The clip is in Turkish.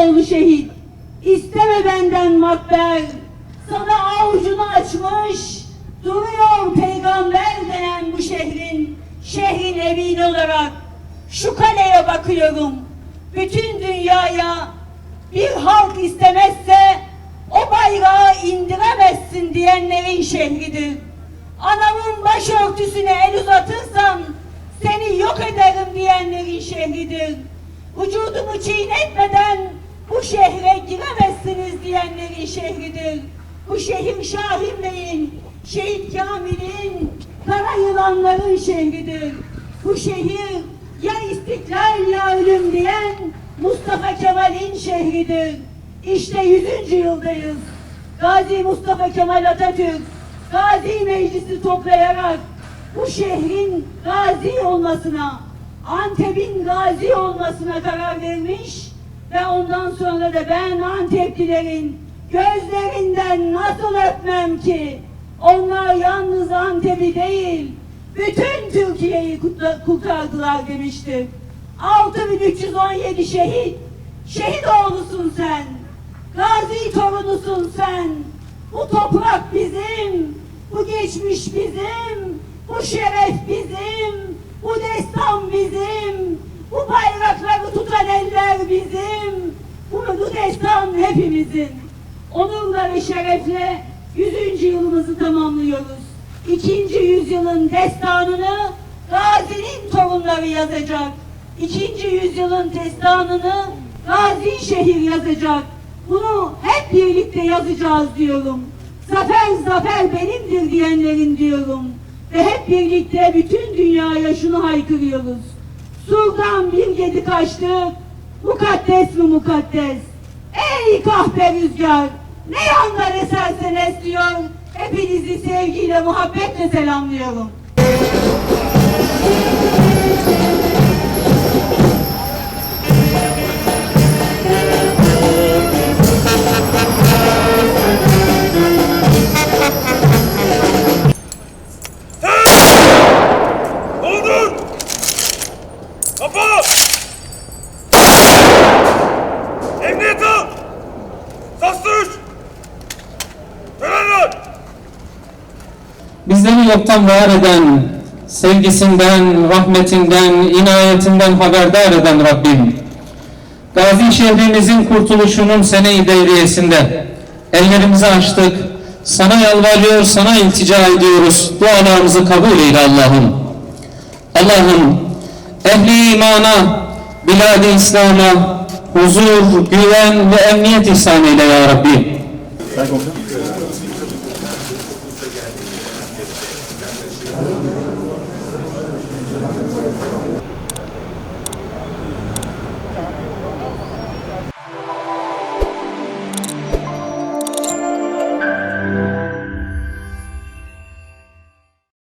şehit. İsteme benden makber. Sana avucunu açmış. Duruyor peygamber denen bu şehrin. Şehrin emin olarak. Şu kaleye bakıyorum. Bütün dünyaya bir halk istemezse o bayrağı indiremezsin diyenlerin şehridir. Anamın başörtüsüne el uzatırsam seni yok ederim diyenlerin şehridir. Vücudumu çiğnetmeden bu şehre giremezsiniz diyenlerin şehridir. Bu şehir Şahin Bey'in, Şehit Kamil'in, kara yılanların şehridir. Bu şehir ya istiklal ya ölüm diyen Mustafa Kemal'in şehridir. İşte 100. yıldayız. Gazi Mustafa Kemal Atatürk Gazi Meclisi toplayarak bu şehrin gazi olmasına, Antep'in gazi olmasına karar vermiş ve ondan sonra da ben Anteplilerin gözlerinden nasıl öpmem ki onlar yalnız Antep'i değil bütün Türkiye'yi kurtardılar demiştir. 6317 şehit, şehit oğlusun sen, gazi torunusun sen. Bu toprak bizim, bu geçmiş bizim, bu şeref bizim, bu destan bizim, bu eller bizim, bu destan hepimizin. Onurla ve şerefle 100. yılımızı tamamlıyoruz. İkinci yüzyılın destanını Gazi'nin torunları yazacak. İkinci yüzyılın destanını Gazi şehir yazacak. Bunu hep birlikte yazacağız diyorum. Zafer zafer benimdir diyenlerin diyorum. Ve hep birlikte bütün dünyaya şunu haykırıyoruz. Surdan bir gedi kaçtı, mukaddes mi mukaddes? Ey kahpe rüzgar, ne yanlar esersen esiyor, hepinizi sevgiyle, muhabbetle selamlıyorum. Yoktan var eden, sevgisinden, rahmetinden, inayetinden haberdar eden Rabbim. Gazi şehrimizin kurtuluşunun sene-i devriyesinde ellerimizi açtık, sana yalvarıyor, sana iltica ediyoruz. Dualarımızı kabul eyle Allah'ım. Allah'ım ehli imana, bilad-i İslam'a huzur, güven ve emniyet ihsan eyle ya Rabbi. Thank you.